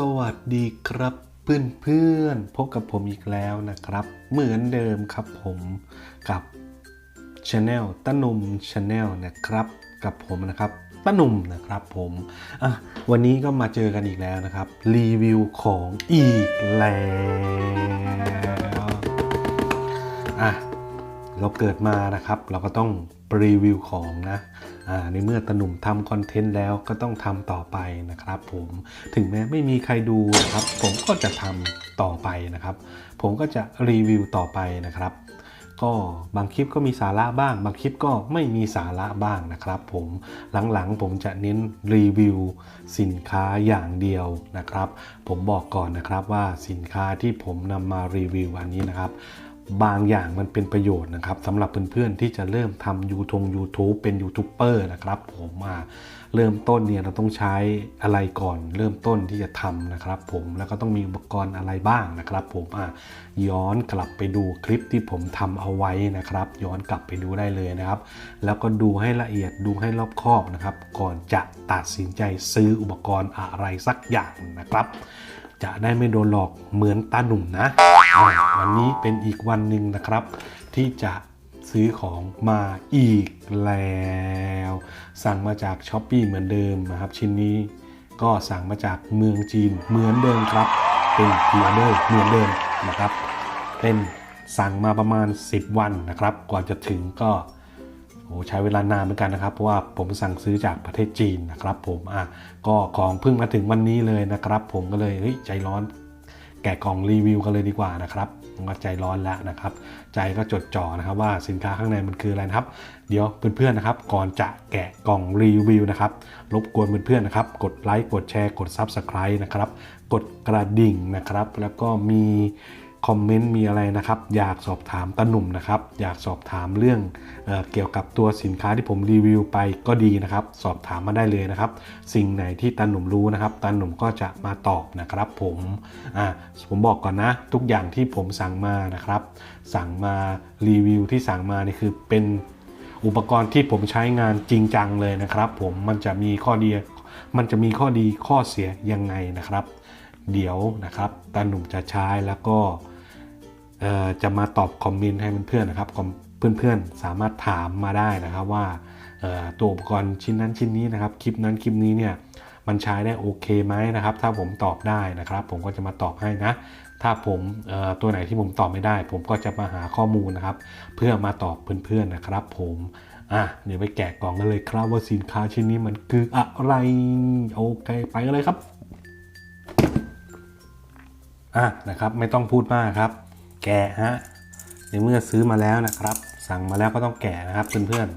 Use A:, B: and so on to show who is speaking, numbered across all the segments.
A: สวัสดีครับเพื่อนเพื่อนๆพบกับผมอีกแล้วนะครับ เหมือนเดิมครับผมกับช anel ตะหนุ่มช anel นะครับ กับผมนะครับตะหนุ่มนะครับผมอะวันนี้ก็มาเจอกันอีกแล้วนะครับ รีวิวของอีกแล้วอะเราเกิดมานะครับ เราก็ต้อง รีวิวของนะอ่าในเมื่อตะหนุ่มทำคอนเทนต์แล้วก็ต้องทำต่อไปนะครับผมถึงแม้ไม่มีใครดูนะครับ ผมก็จะทำต่อไปนะครับ ผมก็จะรีวิวต่อไปนะครับ ก็บางคลิปก็มีสาระบ้าง บางคลิปก็ไม่มีสาระบ้างนะครับ ผมหลังๆผมจะเน้นรีวิวสินค้าอย่างเดียวนะครับ ผมบอกก่อนนะครับว่าสินค้าที่ผมนำมารีวิววันนี้นะครับ บางอย่างมันเป็นประโยชน์นะครับสำหรับเพื่อนๆที่จะเริ่มทำยูทง YouTube เป็นยูทูบเบอร์นะครับผมอ่าเริ่มต้นเนี่ยเราต้องใช้อะไรก่อน เริ่มต้นที่จะทำนะครับผมแล้วก็ต้องมีอุปกรณ์อะไรบ้างนะครับ ผมอะย้อนกลับไปดูคลิปที่ผมทำเอาไว้นะครับ ย้อนกลับไปดูได้เลยนะครับ แล้วก็ดูให้ละเอียดดูให้รอบคอบนะครับ ก่อนจะตัดสินใจซื้ออุปกรณ์อะไรสักอย่างนะครับ จะได้ไม่โดนหลอกเหมือนตาหนุ่มนะวันนี้เป็นอีกวันหนึ่งนะครับ ที่จะซื้อของมาอีกแล้ว สั่งมาจากช้อปปีเหมือนเดิมนะครับ ชิ้นนี้ก็สั่งมาจากเมืองจีนเหมือนเดิมครับ เป็นพีออเดอร์เหมือนเดิมนะครับ เป็นสั่งมาประมาณ 10 วันนะครับ กว่าจะถึงก็ โอ้ใช้เวลานานเหมือนกันนะครับ เพราะว่าผมสั่งซื้อจากประเทศจีนนะครับผมอะก็ของเพิ่งมาถึงวันนี้เลยนะครับ ผมก็เลยเฮ้ยใจร้อน แกะกล่องรีวิวกันเลยดีกว่านะครับก็ใจร้อนแล้วนะครับ ใจก็จดจ่อนะครับว่าสินค้าข้างในมันคืออะไรนะครับ เดี๋ยวเพื่อนๆนะครับ ก่อนจะแกะกล่องรีวิวนะครับ รบกวนเพื่อนๆนะครับ กดไลค์กดแชร์กด Subscribe นะครับ กดกระดิ่งนะครับ แล้วก็มี คอมเมนต์มีอะไรนะครับ อยากสอบถามตาหนุ่มนะครับ อยากสอบถามเรื่องเออเกี่ยวกับตัวสินค้าที่ผมรีวิวไปก็ดีนะครับ สอบถามมาได้เลยนะครับ สิ่งไหนที่ตาหนุ่มรู้นะครับตาหนุ่มก็จะมาตอบนะครับผมอ่าผมบอกก่อนนะ ทุกอย่างที่ผมสั่งมานะครับ สั่งมารีวิวที่สั่งมานี่คือเป็นอุปกรณ์ที่ผมใช้งานจริงจังเลยนะครับ ผมมันจะมีข้อดีมันจะมีข้อดีข้อเสียยังไงนะครับ เดี๋ยวนะครับตาหนุ่มจะใช้แล้วก็ จะมาตอบคอมเมนต์ให้เพื่อนๆนะครับเพื่อนๆ สามารถถามมาได้นะครับว่าตัวอุปกรณ์ชิ้นนั้นชิ้นนี้นะครับคลิปนั้นคลิปนี้เนี่ยมันใช้ได้โอเคไหมนะครับ ถ้าผมตอบได้นะครับ ผมก็จะมาตอบให้นะ ถ้าผมตัวไหนที่ผมตอบไม่ได้ ผมก็จะมาหาข้อมูลนะครับ เพื่อมาตอบเพื่อนๆนะครับ ผมอะเดี๋ยวไปแกะกล่องกันเลยครับว่าสินค้าชิ้นนี้มันคืออะไรโอเคไปกันเลยครับอะนะครับไม่ต้องพูดมากครับ แกะฮะในเมื่อซื้อมาแล้วนะครับ สั่งมาแล้วก็ต้องแกะนะครับเพื่อน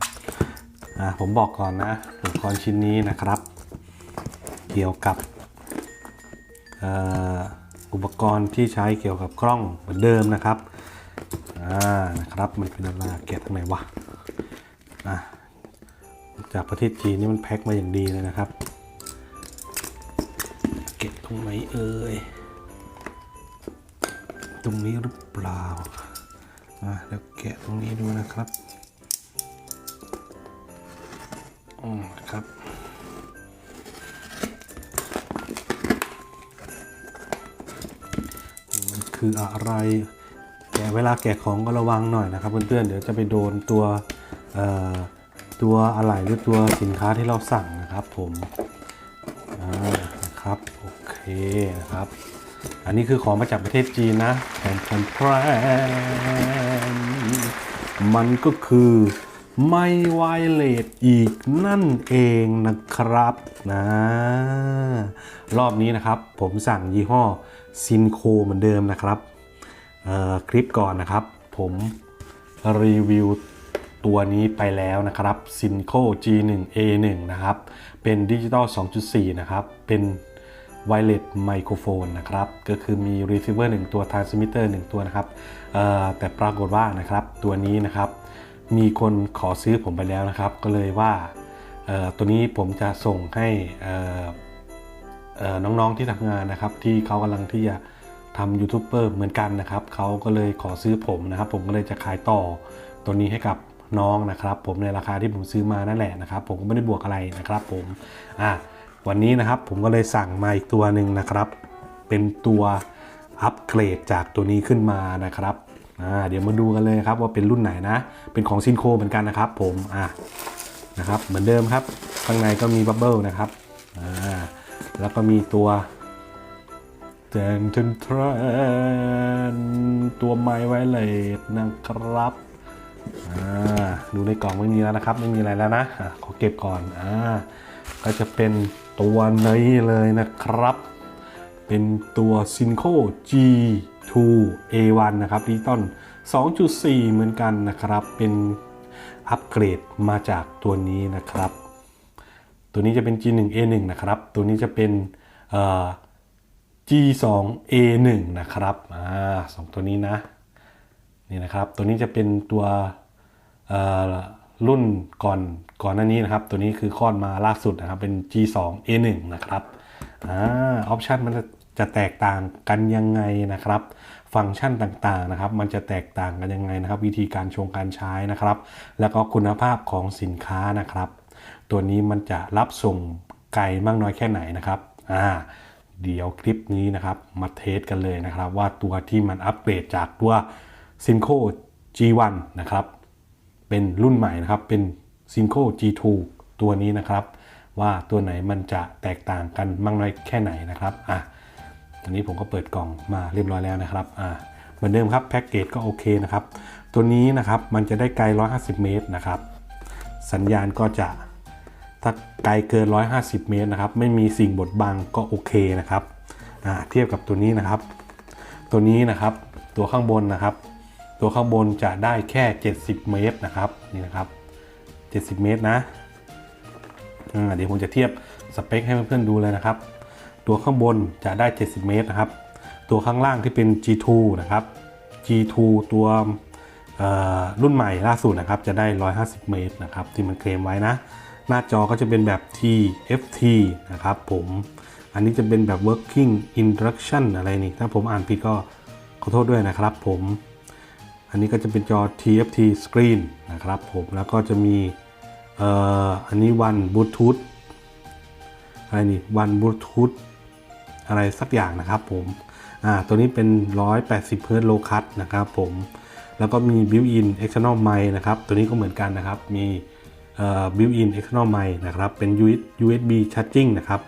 A: ๆอะผมบอกก่อนนะอุปกรณ์ชิ้นนี้นะครับ เกี่ยวกับอ,อุปกรณ์ที่ใช้เกี่ยวกับกล้องเหมือนเดิมนะครับอ่านะครับมันเป็นอะไรแกะทางไหนวะอะจากประเทศจีนนี่มันแพ็คมาอย่างดีเลยนะครับ เก็บตรงไหนเอ่ย รงนี้หรือเปล่าอะแล้วแกะตรงนี้ดูนะครับอืมครับมันคืออะไรแกะเวลาแกะของก็ระวังหน่อยนะครับ เพื่อนๆเดี๋ยวจะไปโดนตัวตัวอะไหล่หรือตัวสินค้าที่เราสั่งนะครับผมอ่านะครับ โอเคนะครับ อันนี้คือของมาจากประเทศจีนนะแผนแผนแพรนมันก็คือไม่ไวเลสอีกนั่นเองนะครับนะรอบนี้นะครับ ผมสั่งยี่ห้อซินโคเหมือนเดิมนะครับคลิปก่อนนะครับ ผมรีวิวตัวนี้ไปแล้วนะครับ s i n c o G1A1 นะครับ เป็นดิจิตอล2.4 นะครับ เป็น ไวเลสไมโครโฟนนะครับ ก็คือมี receiver 1ตัว transmitter 1ตัวนะครับแต่ปรากฏว่านะครับตัวนี้นะครับมีคนขอซื้อผมไปแล้วนะครับ ก็เลยว่าตัวนี้ผมจะส่งให้น้องๆที่ทำงานนะครับ ที่เขากำลังที่จะทำยูทูบเบอร์เหมือนกันนะครับเขาก็เลยขอซื้อผมนะครับ ผมก็เลยจะขายต่อตัวนี้ให้กับน้องนะครับ ผมในราคาที่ผมซื้อมานั่นแหละนะครับ ผมก็ไม่ได้บวกอะไรนะครับ ผมอะ วันนี้นะครับผมก็เลยสั่งมาอีกตัวหนึ่งนะครับ เป็นตัวอัปเกรดจากตัวนี้ขึ้นมานะครับเดี๋ยวมาดูกันเลยครับว่าเป็นรุ่นไหนนะ เป็นของซินโคเหมือนกันนะครับผมอ่านะครับเหมือนเดิมครับ ข้างในก็มีบับเบิลนะครับอ่าแล้วก็มีตัวแจนเทนทรนตัวไม้ไวเลสนะครับดูในกล่องไม่มีแล้วนะครับ ไม่มีอะไรแล้วนะอะขอเก็บก่อนอ่าก็จะเป็น ตัวนี้เลยนะครับ เป็นตัว s i n c o G2 A1 นะครับดิจิตอล2.4 เหมือนกันนะครับ เป็นอัปเกรดมาจากตัวนี้นะครับ ตัวนี้จะเป็น G1 A1 นะครับ ตัวนี้จะเป็น G2 A1 นะครับอ่าสองตัวนี้นะ นี่นะครับ ตัวนี้จะเป็นตัวรุ่นก่อน ก่อนหน้านี้นะครับ ตัวนี้คือคลอดมาล่าสุดนะครับ เป็น G2 A1 นะครับอ่าออปชันมันจะจะแตกต่างกันยังไงนะครับ ฟังก์ชันต่างๆนะครับ มันจะแตกต่างกันยังไงนะครับ วิธีการชงการใช้นะครับ แล้วก็คุณภาพของสินค้านะครับ ตัวนี้มันจะรับส่งไกลมากน้อยแค่ไหนนะครับอ่าเดี๋ยวคลิปนี้นะครับมาเทสกันเลยนะครับ ว่าตัวที่มันอัปเกรดจากตัว s i n c o G1 นะครับ เป็นรุ่นใหม่นะครับเป็น s i n c o G2 ตัวนี้นะครับ ว่าตัวไหนมันจะแตกต่างกันมากน้อยแค่ไหนนะครับอะตอนนี้ผมก็เปิดกล่องมาเรียบร้อยแล้วนะครับอะเหมือนเดิมครับแพ็กเกจก็โอเคนะครับ ตัวนี้นะครับมันจะได้ไกล 150 เมตรนะครับ สัญญาณก็จะถ้าไกลเกิน 150 เมตรนะครับ ไม่มีสิ่งบดบังก็โอเคนะครับอ่าเทียบกับตัวนี้นะครับ ตัวนี้นะครับตัวข้างบนนะครับ ตัวข้างบนจะได้แค่ 70 เมตรนะครับนี่นะครับ 70 เมตรนะเดี๋ยวผมจะเทียบสเปคให้เพื่อนๆดูเลยนะครับ ตัวข้างบนจะได้ 70 เมตรนะครับ ตัวข้างล่างที่เป็น G2 นะครับ G2 ตัวรุ่นใหม่ล่าสุดนะครับ จะได้ 150 เมตรนะครับ ที่มันเคลมไว้นะ หน้าจอก็จะเป็นแบบ TFT นะครับผมอันนี้จะเป็นแบบ working instruction อะไรนี่ ถ้าผมอ่านผิดก็ขอโทษด้วยนะครับผม อันนี้ก็จะเป็นจอ TFT screen นะครับผมแล้วก็จะมีเอ่ออันนี้ one Bluetooth อะไรนี่ one Bluetooth อะไรสักอย่างนะครับผมอ่าตัวนี้เป็น 180 Hz low cut นะครับผมแล้วก็มี built-in external mic นะครับ ตัวนี้ก็เหมือนกันนะครับ มีเอ่อ built-in external mic นะครับ เป็น USB charging นะครับ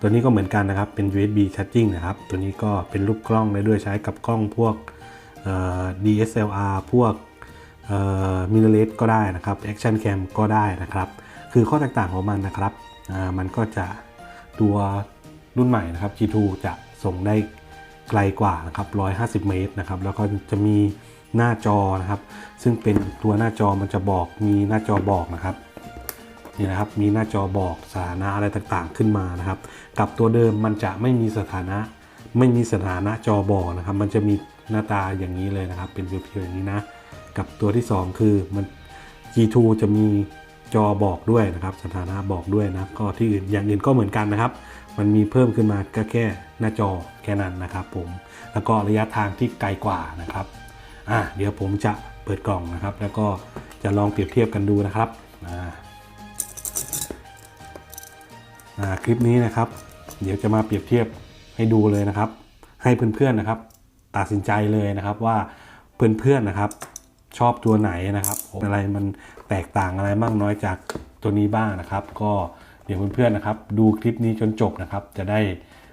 A: ตัวนี้ก็เหมือนกันนะครับ เป็น USB charging นะครับ ตัวนี้ก็เป็นรูปกล้องได้ด้วยใช้กับกล้องพวก DSLR พวกเอ่อ mirrorless ก็ได้นะครับ action cam ก็ได้นะครับ คือข้อแตกต่างของมันนะครับมันก็จะตัวรุ่นใหม่นะครับ G2 จะส่งได้ไกลกว่านะครับ 150 เมตรนะครับ แล้วก็จะมีหน้าจอนะครับ ซึ่งเป็นตัวหน้าจอมันจะบอกมีหน้าจอบอกนะครับนี่นะครับมีหน้าจอบอกสถานะอะไรต่างๆขึ้นมานะครับ กับตัวเดิมมันจะไม่มีสถานะ ไม่มีสถานะจอบอกนะครับ มันจะมี หน้าตาอย่างนี้เลยนะครับ เป็นเพียวๆอย่างนี้นะ กับตัวที่ 2 คือมัน G2 จะมีจอบอกด้วยนะครับ สถานะบอกด้วยนะ ก็ที่อื่นอย่างอื่นก็เหมือนกันนะครับ มันมีเพิ่มขึ้นมาก็แค่หน้าจอแค่นั้นนะครับ ผม แล้วก็ระยะทางที่ไกลกว่านะครับ อะเดี๋ยวผมจะเปิดกล่องนะครับ แล้วก็จะลองเปรียบเทียบกันดูนะครับอ่าอ่าคลิปนี้นะครับ เดี๋ยวจะมาเปรียบเทียบให้ดูเลยนะครับ ให้เพื่อนๆนะครับ ตัดสินใจเลยนะครับว่าเพื่อนๆนะครับ ชอบตัวไหนนะครับ อะไรมันแตกต่างอะไรมากน้อยจากตัวนี้บ้างนะครับ ก็เดี๋ยวเพื่อนๆนะครับ ดูคลิปนี้จนจบนะครับ จะได้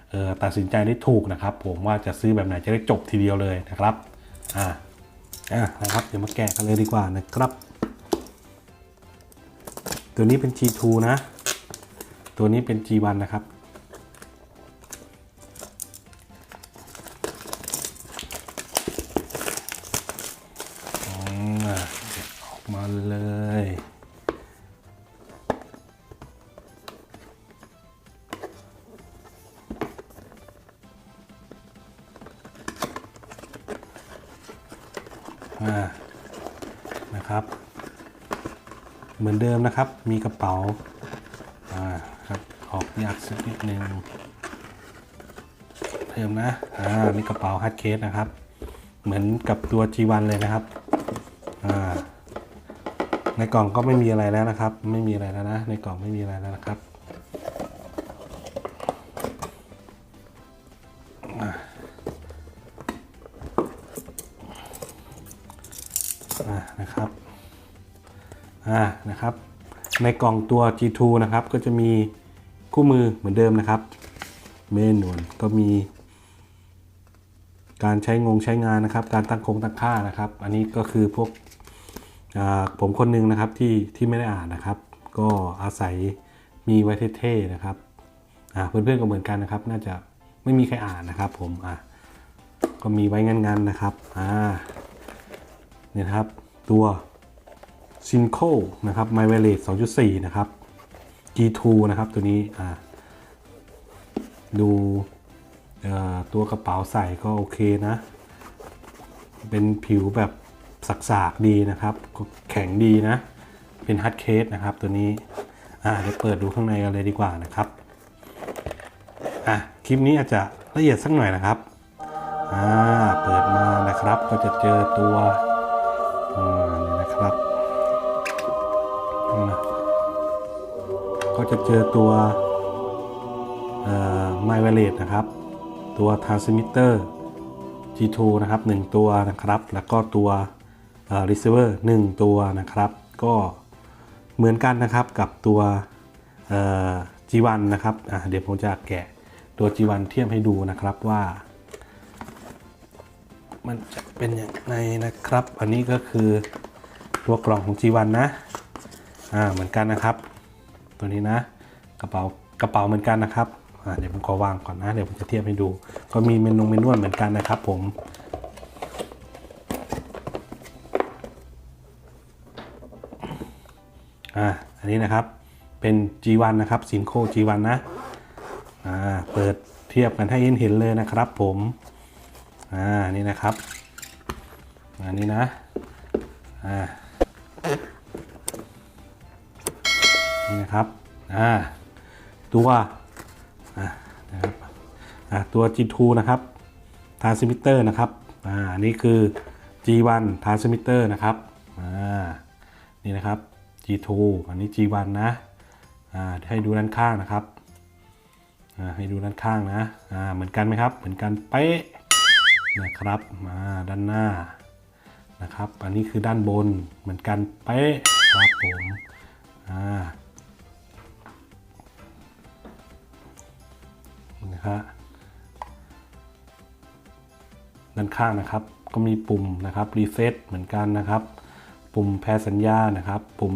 A: เออตัดสินใจได้ถูกนะครับ ผมว่าจะซื้อแบบไหนจะได้จบทีเดียวเลยนะครับอ่าอะนะครับเดี๋ยวมาแกะกันเลยดีกว่านะครับ ตัวนี้เป็น G2 นะ ตัวนี้เป็น G1 นะครับ นะครับ เหมือนเดิมนะครับ มีกระเป๋าอ่าครับออกยากสักนิดนึงเพิ่มนะอ่ามีกระเป๋าฮัตเคสนะครับ เหมือนกับตัว G1 เลยนะครับอ่าในกล่องก็ไม่มีอะไรแล้วนะครับ ไม่มีอะไรแล้วนะ ในกล่องไม่มีอะไรแล้วนะครับ ในกล่องตัว G2 นะครับ ก็จะมีคู่มือเหมือนเดิมนะครับ เมนูก็มี การใช้งงใช้งานนะครับ การตั้งคงตั้งค่านะครับ อันนี้ก็คือพวกผมคนหนึงนะครับที่ที่ไม่ได้อ่านนะครับ ก็อาศัยมีไว้เท่ๆนะครับเพื่อนๆก็เหมือนกันนะครับ น่าจะไม่มีใครอ่านนะครับ ผมอะก็มีไว้งันๆนะครับอ่าเนี่ยครับตัว ซินโคนะครับ My w i r e l e 2.4 นะครับ G2 นะครับตัวนี้ดูตัวกระเป๋าใส่ก็โอเคนะ เป็นผิวแบบสักๆดีนะครับ แข็งดีนะ เป็นฮัตเคสนะครับตัวนี้อ่าเดี๋ยวเปิดดูข้างในกันเลยดีกว่านะครับอะคลิปนี้อาจจะละเอียดสักหน่อยนะครับอ่าเปิดมานะครับก็จะเจอตัว ก็จะเจอตัวเอ่อ My w i r e l e s นะครับ ตัว Transmitter G2 นะครับ 1 ตัวนะครับ แล้วก็ตัวเอ่อ Receiver 1ตัวนะครับ ก็เหมือนกันนะครับกับตัว G1 นะครับเดี๋ยวผมจะแกะตัว G1 เทียบให้ดูนะครับว่า มันจะเป็นอย่างไรนะครับ อันนี้ก็คือตัวกล่องของ G1 นะอ่าเหมือนกันนะครับ ตัวนี้นะ กระเป๋ากระเป๋าเหมือนกันนะครับเดี๋ยวผมขอวางก่อนนะ เดี๋ยวผมจะเทียบให้ดู ก็มีเมนูเมนวลเหมือนกันนะครับผมอ่าอันนี้นะครับเป็น G1 นะครับสินโค G1 นะอ่าเปิดเทียบกันให้เห็นเห็นเลยนะครับผมอ่านี่นะครับอันนี้นะอ่า นี่นะครับอ่าตัวอ่านะครับอ่าตัว G2 นะครับ transmitter นะครับอ่านี่คือ G1 transmitter นะครับอ่านี่นะครับ G2 อันนี้ G1 นะอ่าให้ดูด้านข้างนะครับอ่าให้ดูด้านข้างนะอ่าเหมือนกันไหมครับ เหมือนกันเป๊ะนะครับมาด้านหน้านะครับ อันนี้คือด้านบนเหมือนกันเป๊ะครับผมอ่า นะครับด้านข้างนะครับ ก็มีปุ่มนะครับรีเซ็ตเหมือนกันนะครับ ปุ่มแพรสัญญานะครับ ปุ่ม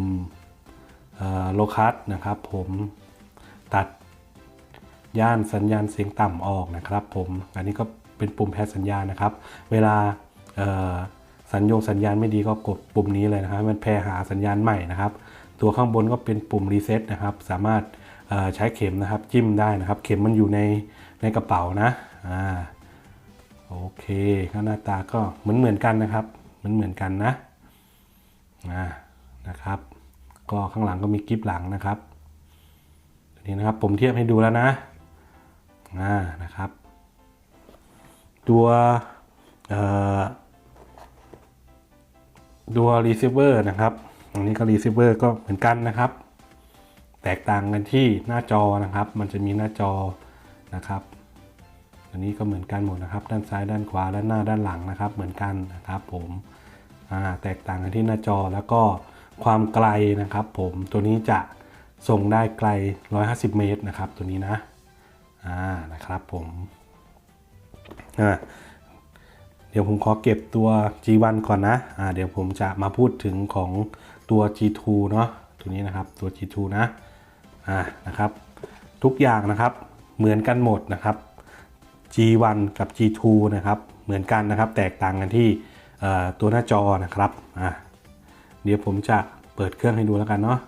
A: โลคัสนะครับ ผมตัดย่านสัญญาณเสียงต่ำออกนะครับ ผมอันนี้ก็เป็นปุ่มแพ้สัญญาณนะครับ เวลาสัญญงสัญญาณไม่ดีก็กดปุ่มนี้เลยนะครับ มันแพรหาสัญญาณใหม่นะครับ ตัวข้างบนก็เป็นปุ่มรีเซ็ตนะครับ สามารถ ใช้เข็มนะครับจิ้มได้นะครับ เข็มมันอยู่ในในกระเป๋านะอ่าโอเคก็หน้าตาก็เหมือนเหมือนกันนะครับ เหมือนเหมือนกันนะอ่านะครับ ก็ข้างหลังก็มีกิฟหลังนะครับนี่นะครับผมเทียบให้ดูแล้วนะอ่านะครับ ตัวเอ่อตัว receiver นะครับ อันนี้ก็ receiver ก็เหมือนกันนะครับ แตกต่างกันที่หน้าจอนะครับ มันจะมีหน้าจอนะครับ อันนี้ก็เหมือนกันหมดนะครับ ด้านซ้ายด้านขวาด้านหน้าด้านหลังนะครับ เหมือนกันนะครับ ผมแตกต่างกันที่หน้าจอแล้วก็ความไกลนะครับ ผมตัวนี้จะส่งได้ไกล 150 เมตรนะครับ ตัวนี้นะอ่านะครับผมอ่าเดี๋ยวผมขอเก็บตัว G1 ก่อนนะอ่าเดี๋ยวผมจะมาพูดถึงของตัว G2 เนาะตัวนี้นะครับตัว G2 นะ อ่านะครับ ทุกอย่างนะครับเหมือนกันหมดนะครับ G1 กับ G2 นะครับ เหมือนกันนะครับ แตกต่างกันที่ตัวหน้าจอนะครับอะเดี๋ยวผมจะเปิดเครื่องให้ดูแล้วกันเนาะ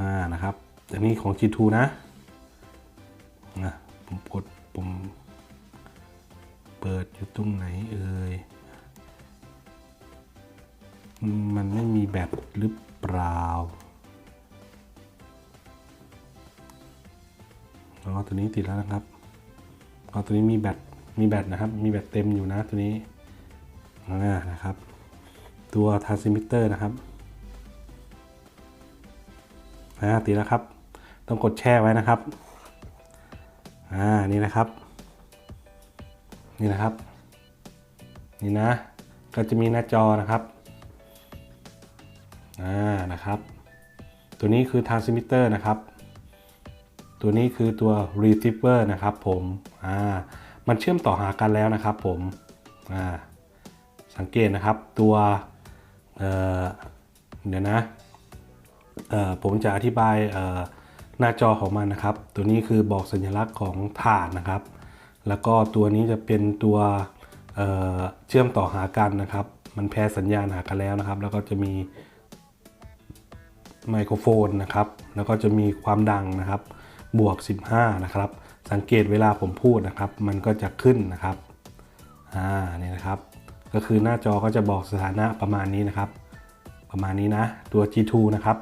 A: อ่านะครับอันนี้ของ G2 นะนะผมกดปุ่มเปิดอยู่ตรงไหนเอ่ยมมันไม่มีแบตหรือเปล่า อ๋อตัวนี้ติดแล้วนะครับก็ตัวนี้มีแบตมีแบตนะครับ มีแบตเต็มอยู่นะตัวนี้อ่านะครับ ตัว transmitter นะครับอ่าติดแล้วครับ ต้องกดแช่ไว้นะครับอ่านี่นะครับ นี่นะครับ นี่นะ ก็จะมีหน้าจอนะครับอ่านะครับ ตัวนี้คือ transmitter นะครับ ตัวนี้คือตัว receiver นะครับผมอ่ามันเชื่อมต่อหากันแล้วนะครับผมอ่าสังเกตนะครับตัวเอ่อเดี๋ยวนะเอ่อผมจะอธิบายเอ่อหน้าจอของมันนะครับ ตัวนี้คือบอกสัญลักษณ์ของฐานนะครับ แล้วก็ตัวนี้จะเป็นตัวเอ่อเชื่อมต่อหากันนะครับ มันแพ้สัญญาณหากันแล้วนะครับ แล้วก็จะมีไมโครโฟนนะครับ แล้วก็จะมีความดังนะครับ บวก 15 นะครับ สังเกตเวลาผมพูดนะครับ มันก็จะขึ้นนะครับ อ่า นี่นะครับ ก็คือหน้าจอก็จะบอกสถานะประมาณนี้นะครับ ประมาณนี้นะ ตัว G2 นะครับ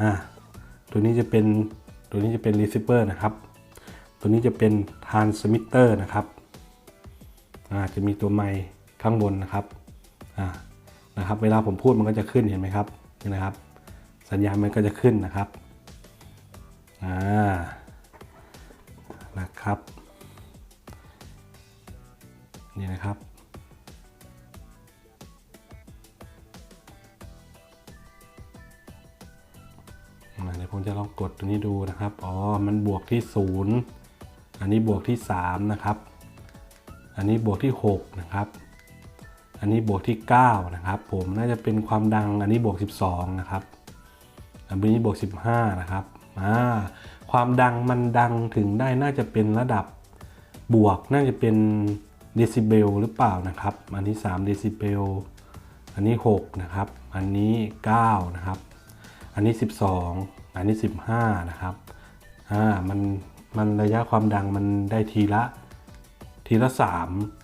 A: อ่า ตัวนี้จะเป็น ตัวนี้จะเป็น receiver นะครับ ตัวนี้จะเป็น transmitter นะครับ อ่า จะมีตัวไมค์ข้างบนนะครับ อ่า นะครับ เวลาผมพูดมันก็จะขึ้นเห็นไหมครับ นี่นะครับ สัญญาณมันก็จะขึ้นนะครับ อ่านะครับนี่นะครับ เดี๋ยวผมจะลองกดตัวนี้ดูนะครับ อ๋อ มันบวกที่ 0 อันนี้บวกที่ 3 นะครับ อันนี้บวกที่ 6 นะครับ อันนี้บวกที่ 9 นะครับ ผม น่าจะเป็นความดัง อันนี้บวก 12 นะครับ อันนี้บวก 15 นะครับ ความดังมันดังถึงได้น่าจะเป็นระดับบวกน่าจะเป็นเดซิเบลหรือเปล่านะครับ อันนี้3เดซิเบลอันนี้6นะครับ อันนี้9นะครับ อันนี้ 12 อันนี้ 15 นะครับ อ่า มัน มันระยะความดังมันได้ทีละ ทีละ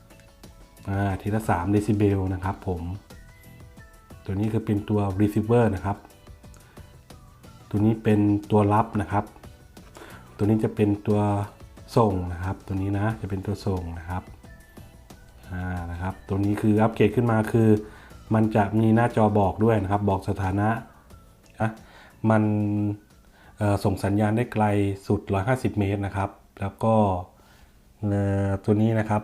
A: 3อ่า ทีละ3เดซิเบลนะครับผม ตัวนี้คือเป็นตัว receiver นะครับ ตัวนี้เป็นตัวรับนะครับ ตัวนี้จะเป็นตัวส่งนะครับ ตัวนี้นะจะเป็นตัวส่งนะครับอ่านะครับ ตัวนี้คืออัปเกรดขึ้นมาคือ มันจะมีหน้าจอบอกด้วยนะครับ บอกสถานะอะมันส่งสัญญาณได้ไกลสุด 150 เมตรนะครับ แล้วก็ตัวนี้นะครับ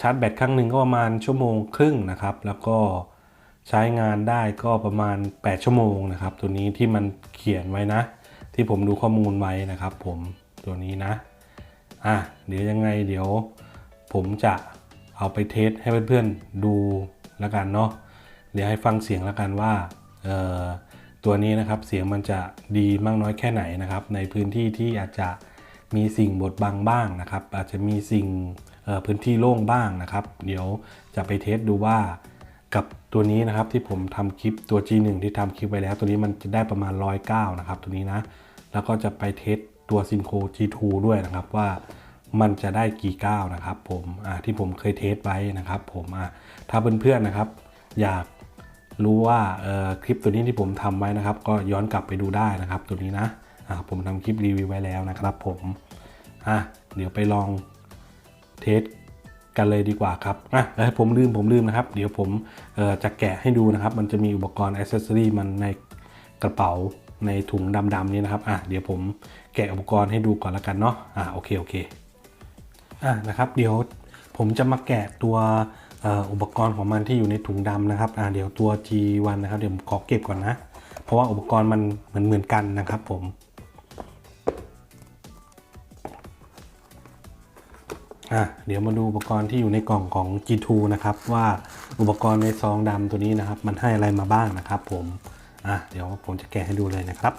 A: ชาร์จแบตครั้งหนึ่งก็ประมาณชั่วโมงครึ่งนะครับ แล้วก็ ใช้งานได้ก็ประมาณ 8 ชั่วโมงนะครับ ตัวนี้ที่มันเขียนไว้นะ ที่ผมดูข้อมูลไว้นะครับ ผมตัวนี้นะอะเดี๋ยวยังไงเดี๋ยว ผมจะเอาไปเทสให้เพื่อนๆดูแล้วกันเนาะเดี๋ยวให้ฟังเสียงแล้วกันว่าเอ่อตัวนี้นะครับเสียงมันจะดีมากน้อยแค่ไหนนะครับ ในพื้นที่ที่อาจจะมีสิ่งบดบังบ้างนะครับ อาจจะมีสิ่งเอ่อพื้นที่โล่งบ้างนะครับ เดี๋ยวจะไปเทสดูว่า กับตัวนี้นะครับที่ผมทำคลิปตัว G1 ที่ทำคลิปไว้แล้ว ตัวนี้มันจะได้ประมาณ 109 นะครับ ตัวนี้นะ แล้วก็จะไปเทสตัวซินโค G2 ด้วยนะครับว่ามันจะได้กี่ก้าวนะครับผมที่ผมเคยเทสไว้นะครับผมถ้าเพื่อนๆนะครับ อยากรู้ว่าคลิปตัวนี้ที่ผมทำไว้นะครับ ก็ย้อนกลับไปดูได้นะครับ ตัวนี้นะผมทำคลิปรีวิวไว้แล้วนะครับ ผมเดี๋ยวไปลองเทส กันเลยดีกว่าครับอะเอ้ยผมลืมผมลืมนะครับ เดี๋ยวผมจะแกะให้ดูนะครับ มันจะมีอุปกรณ์อ c เซสซอรีมันในกระเป๋าในถุงดำๆนี้นะครับอะเดี๋ยวผมแกะอุปกรณ์ให้ดูก่อนละกันเนาะอะโอเคโอเคอะนะครับเดี๋ยวผมจะมาแกะตัวอ่ออุปกรณ์ของมันที่อยู่ในถุงดำนะครับอะเดี๋ยวตัว G1 นะครับเดี๋ยวผมขอเก็บก่อนนะ เพราะว่าอุปกรณ์มันเหมือนเหมือนกันนะครับผม อะเดี๋ยวมาดูอุปกรณ์ที่อยู่ในกล่องของ G2 นะครับ ว่าอุปกรณ์ในซองดำตัวนี้นะครับ มันให้อะไรมาบ้างนะครับผมอะเดี๋ยวผมจะแกะให้ดูเลยนะครับ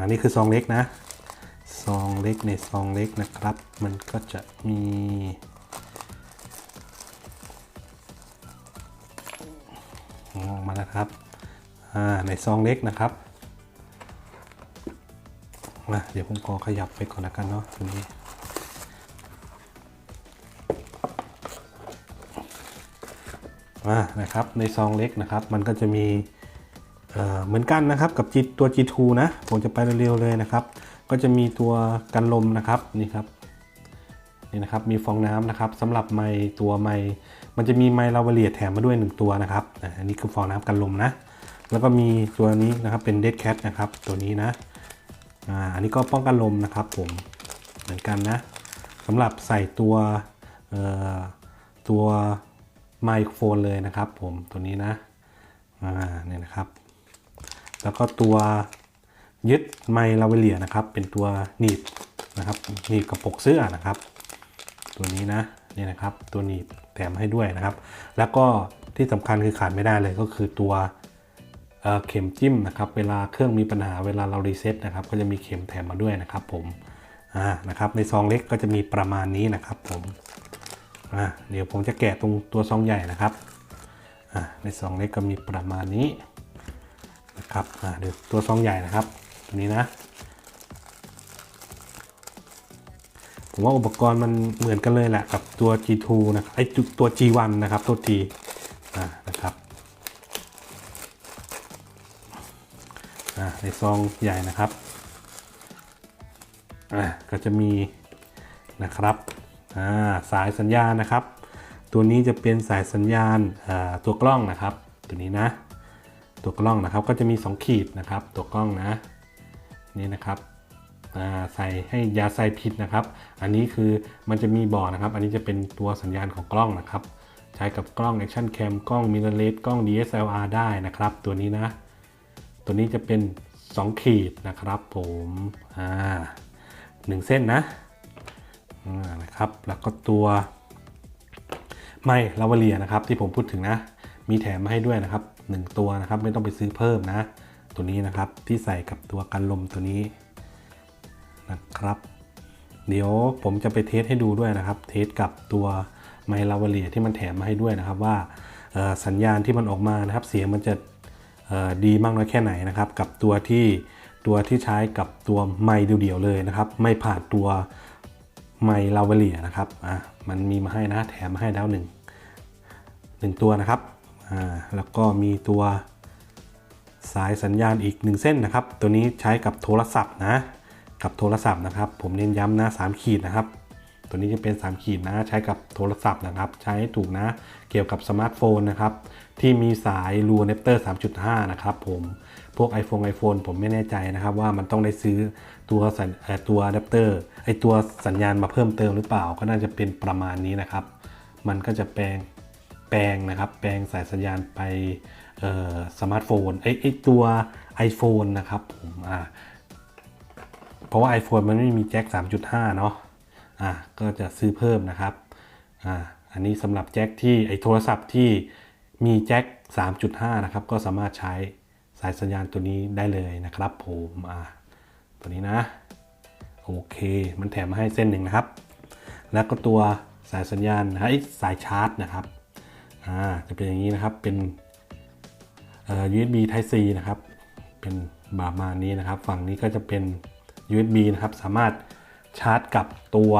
A: อันนี้คือซองเล็กนะซองเล็กในซองเล็กนะครับ มันก็จะมีออกมาแล้วครับอ่าในซองเล็กนะครับมาเดี๋ยวผมขอขยับไปก่อนละกันเนาะตรงนี้ อ่านะครับในซองเล็กนะครับ มันก็จะมีเหมือนกันนะครับกับตัว G2 นะผมจะไปเร็วๆเลยนะครับ ก็จะมีตัวกันลมนะครับนี่ครับนี่นะครับมีฟองน้ำนะครับสำหรับไม้ตัวไม้มันจะมีไม้ลาวเลียแถมมาด้วย 1 ตัวนะครับอันนี้คือฟองน้ำกันลมนะ แล้วก็มีตัวนี้นะครับเป็น Dead Cat นะครับตัวนี้นะอ่าอันนี้ก็ป้องกันลมนะครับผมเหมือนกันนะสำหรับใส่ตัวตัว ไมโครโฟนเลยนะครับ ผมตัวนี้นะอ่าเนี่ยนะครับ แล้วก็ตัวยึดไมลาเวเลียนะครับ เป็นตัวหนีบนะครับหนีบกระปกเสื้อนะครับ ตัวนี้นะนี่นะครับ ตัวหนีบแถมให้ด้วยนะครับ แล้วก็ที่สำคัญคือขาดไม่ได้เลยก็คือตัวเเข็มจิ้มนะครับ เวลาเครื่องมีปัญหาเวลาเรารีเซ็ตนะครับ ก็จะมีเข็มแถมมาด้วยนะครับ ผมอ่านะครับ ในซองเล็กก็จะมีประมาณนี้นะครับ ผม อ่าเดี๋ยวผมจะแกะตรงตัวซองใหญ่นะครับอ่าในซองเล็กก็มีประมาณนี้นะครับอ่าเดี๋ยวตัวซองใหญ่นะครับตัวนี้นะ ผมว่าอุปกรณ์มันเหมือนกันเลยแหละกับตัว G2 นะครับไอจุตัว G1 นะครับตัว G อ่านะครับอ่าในซองใหญ่นะครับอ่าก็จะมีนะครับ สายสัญญาณนะครับ ตัวนี้จะเป็นสายสัญญาณตัวกล้องนะครับ ตัวนี้นะ ตัวกล้องนะครับก็จะมี 2 ขีดนะครับ ตัวกล้องนะนี่นะครับใส่ให้ยาใส่ผิดนะครับ อันนี้คือมันจะมีบอกนะครับ อันนี้จะเป็นตัวสัญญาณของกล้องนะครับ ใช้กับกล้อง Action Cam กล้อง Mirrorless กล้อง DSLR ได้นะครับ ตัวนี้นะ ตัวนี้จะเป็น 2 ขีดนะครับ ผมอ่าหนึ่งเส้นนะ นะครับแล้วก็ตัวไม่ลาวาเลียนะครับที่ผมพูดถึงนะ มีแถมมาให้ด้วยนะครับ 1 ตัวนะครับไม่ต้องไปซื้อเพิ่มนะ ตัวนี้นะครับที่ใส่กับตัวกันลมตัวนี้นะครับ เดี๋ยวผมจะไปเทสให้ดูด้วยนะครับ เทสกับตัวไมลาวาเลียที่มันแถมมาให้ด้วยนะครับว่าสัญญาณที่มันออกมานะครับ เสียงมันจะดีมากน้อยแค่ไหนนะครับ กับตัวที่ตัวที่ใช้กับตัวไมค์เดี่ยวๆเลยนะครับ ไม่ผ่านตัว ไมลาวเลียนะครับอะมันมีมาให้นะแถมมาให้แล้วหนึ่งหนึ่งตัวนะครับอ่าแล้วก็มีตัวสายสัญญาณอีก 1 เส้นนะครับ ตัวนี้ใช้กับโทรศัพท์นะ กับโทรศัพท์นะครับ ผมเน้นย้ำนะ3ขีดนะครับ ตัวนี้จะเป็น 3 ขีดนะ ใช้กับโทรศัพท์นะครับ ใช้ให้ถูกนะ เกี่ยวกับสมาร์ทโฟนนะครับ ที่มีสายรูเนปเตอร์ 3.5 นะครับผม พวก iPhone iPhone ผมไม่แน่ใจนะครับ ว่ามันต้องได้ซื้อตัวสัญตัวอะแดปเตอร์ ไอตัวสัญญาณมาเพิ่มเติมหรือเปล่า ก็น่าจะเป็นประมาณนี้นะครับ มันก็จะแปลงแปลงนะครับ แปลงสายสัญญาณไปสมาร์ทโฟนไอไอตัว iPhone นะครับผม อ่า เพราะว่า iPhone มันไม่มีแจ็ค 3.5 เนาะ อ่าก็จะซื้อเพิ่มนะครับอ่าอันนี้สำหรับแจ็คที่ไอโทรศัพท์ที่มีแจ็ค3.5 นะครับ ก็สามารถใช้สายสัญญาณตัวนี้ได้เลยนะครับผมอ่าตัวนี้นะโอเค มันแถมมาให้เส้นหนึ่งนะครับ แล้วก็ตัวสายสัญญาณนะฮะไอ้สายชาร์จนะครับอ่าจะเป็นอย่างนี้นะครับเป็นเอ่อ USB Type C นะครับ เป็นประมาณนี้นะครับ ฝั่งนี้ก็จะเป็น USB นะครับ สามารถ ชาร์จกับตัว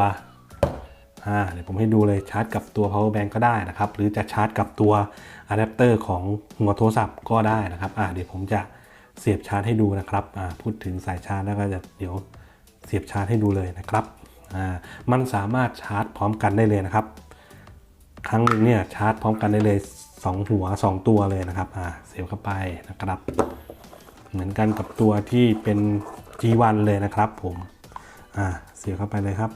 A: อ่าเดี๋ยวผมให้ดูเลยชาร์จกับตัว power bank ก็ได้นะครับ หรือจะชาร์จกับตัวอะแดปเตอร์ของหัวโทรศัพท์ก็ได้นะครับอ่าเดี๋ยวผมจะเสียบชาร์จให้ดูนะครับอ่าพูดถึงสายชาร์จแล้วก็จะเดี๋ยวเสียบชาร์จให้ดูเลยนะครับอ่ามันสามารถชาร์จพร้อมกันได้เลยนะครับ ครั้งหนึ่งเนี่ยชาร์จพร้อมกันได้เลย 2 หัว 2 ตัวเลยนะครับอ่าเสียบเข้าไปนะครับ เหมือนกันกับตัวที่เป็น G1 เลยนะครับผม อ่าเสียบเข้าไปเลยครับ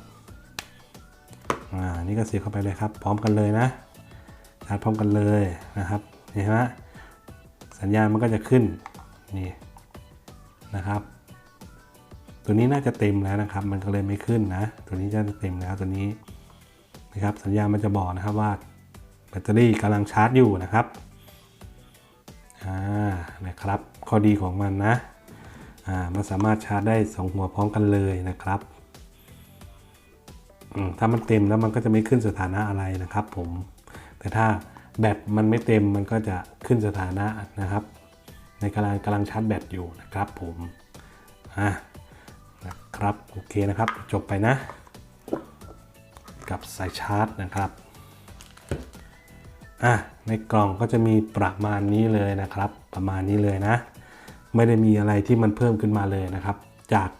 A: อ่านี่ก็เสียบเข้าไปเลยครับ พร้อมกันเลยนะชาร์จพร้อมกันเลยนะครับเห็นไหมสัญญาณมันก็จะขึ้นนี่นะครับ ตัวนี้น่าจะเต็มแล้วนะครับ มันก็เลยไม่ขึ้นนะ ตัวนี้จะเต็มแล้วตัวนี้นะครับ สัญญาณมันจะบอกนะครับว่าแบตเตอรี่กำลังชาร์จอยู่นะครับอ่านะครับข้อดีของมันนะ มันสามารถชาร์จได้ 2 หัวพร้อมกันเลยนะครับถ้ามันเต็มแล้วมันก็จะไม่ขึ้นสถานะอะไรนะครับ ผม แต่ถ้าแบตมันไม่เต็มมันก็จะขึ้นสถานะนะครับ ในกำลังกำลังชาร์จแบตอยู่นะครับ ผมอ่านะครับโอเคนะครับ จบไปนะ กับสายชาร์จนะครับอะในกล่องก็จะมีประมาณนี้เลยนะครับ ประมาณนี้เลยนะ ไม่ได้มีอะไรที่มันเพิ่มขึ้นมาเลยนะครับ จาก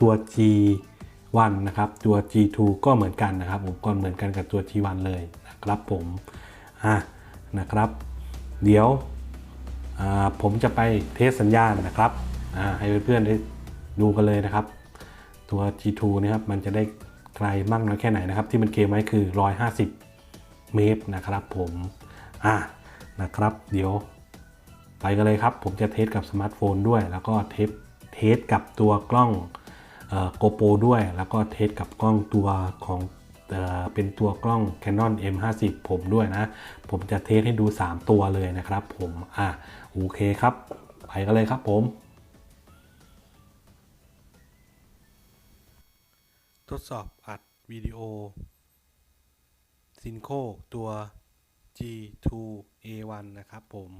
A: ตัว G1 นะครับ ตัว G2 ก็เหมือนกันนะครับผมก็เหมือนกันกับตัว G1 เลยนะครับผมอะนะครับ เดี๋ยวผมจะไปเทสสัญญาณนะครับอ่าให้เพื่อนๆได้ดูกันเลยนะครับ ตัว G2 นี่ครับมันจะได้ไกลมากน้อยแค่ไหนนะครับ ที่มันเกมไว้คือ 150 เมตรนะครับผมอะนะครับ เดี๋ยว ไปกันเลยครับ ผมจะเทสกับสมาร์ทโฟนด้วย แล้วก็เทสเทสกับตัวกล้องโกโปรด้วย แล้วก็เทสกับกล้องตัวของเอเป็นตัวกล้อง Canon M50 ผมด้วยนะ ผมจะเทสให้ดู 3 ตัวเลยนะครับ ผมอะโอเคครับ ไปกันเลยครับผมทดสอบอัดวิดีโอซินโ o ตัว G2A1 นะครับผม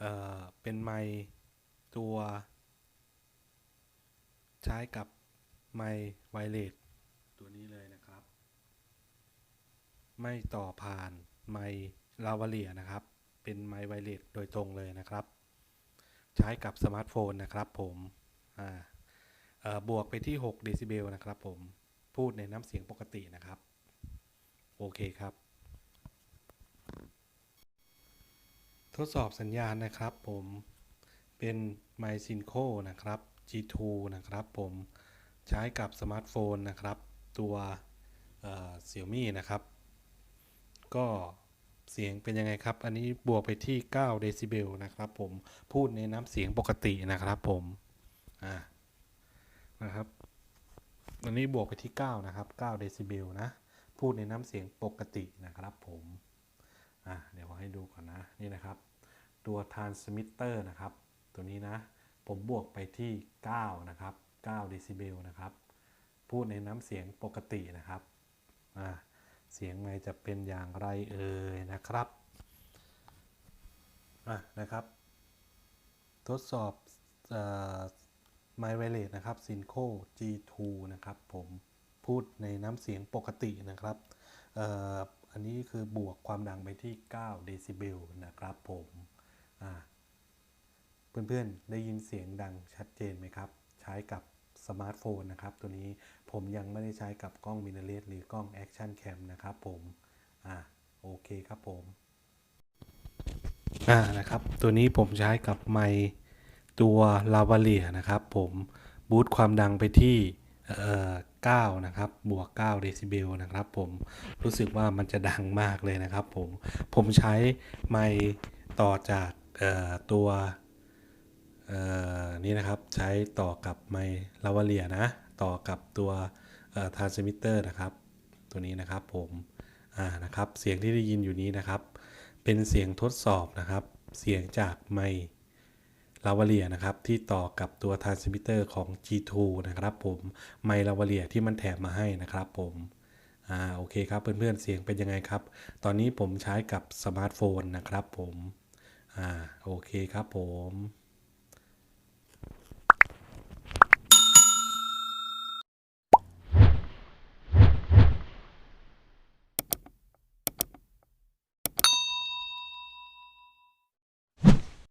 A: เอ่อเป็นไมค์ตัวใช้กับไมค์ไวเลสตัวนี้เลยนะครับ ไม่ต่อผ่านไมค์ลาวาเลียนะครับ เป็นไมค์ไวเลสโดยตรงเลยนะครับ ใช้กับสมาร์ทโฟนนะครับผมอ่าเอ่อบวกไปที่ 6 เดซิเบลนะครับผม พูดในน้ำเสียงปกตินะครับ โอเคครับ ทดสอบสัญญาณนะครับผมเป็น m y s y n c o นะครับ G2 นะครับผมใช้กับสมาร์ทโฟนนะครับ ตัวเอ่อ Xiaomi นะครับ ก็เสียงเป็นยังไงครับ อันนี้บวกไปที่ 9 เดซิเบลนะครับผมพูดในน้ำเสียงปกตินะครับผมอ่านะครับอันนี้บวกไปที่ 9 นะครับ 9 เดซิเบลนะ พูดในน้ำเสียงปกตินะครับผมอะเดี๋ยว ให้ดูก่อนนะนี่นะครับ ตัว transmitter นะครับ ตัวนี้นะ ผมบวกไปที่ 9 นะครับ9เดซิเบลนะครับ พูดในน้ำเสียงปกตินะครับเสียงไมค์จะเป็นอย่างไรเอ่ยนะครับะนะครับ ทดสอบไมค์ไวเลสนะครับ s y n c o G2 นะครับ ผมพูดในน้ำเสียงปกตินะครับ อันนี้คือบวกความดังไปที่ 9 เดซิเบลนะครับผมเพื่อนๆ ได้ยินเสียงดังชัดเจนไหมครับ ใช้กับสมาร์ทโฟนนะครับ ตัวนี้ผมยังไม่ได้ใช้กับกล้องมิเรเลสหรือกล้องแอคชั่นแคมนะครับผมอ่าโอเคครับผมอ่านะครับ ตัวนี้ผมใช้กับไมตัวลาวาเลียนะครับ ผมบูตความดังไปที่เอ่อ 9 นะครับ บวก9เดซิเบลนะครับ ผมรู้สึกว่ามันจะดังมากเลยนะครับ ผมผมใช้ไมค์ต่อจากตัวนี่นะครับใช้ต่อกับไมค์ลาวาเลียนะ ต่อกับตัวทรานสมิเตอร์นะครับ ตัวนี้นะครับผมอ่านะครับ เสียงที่ได้ยินอยู่นี้นะครับ เป็นเสียงทดสอบนะครับ เสียงจากไมค์ ลาวาเลียนะครับที่ต่อกับตัวทรานสมิเตอร์ของ G2 นะครับผมไมลาวาเลียที่มันแถมมาให้นะครับผมอ่าโอเคครับเพื่อนๆเสียงเป็นยังไงครับ ตอนนี้ผมใช้กับสมาร์ทโฟนนะครับผมอ่าโอเคครับผม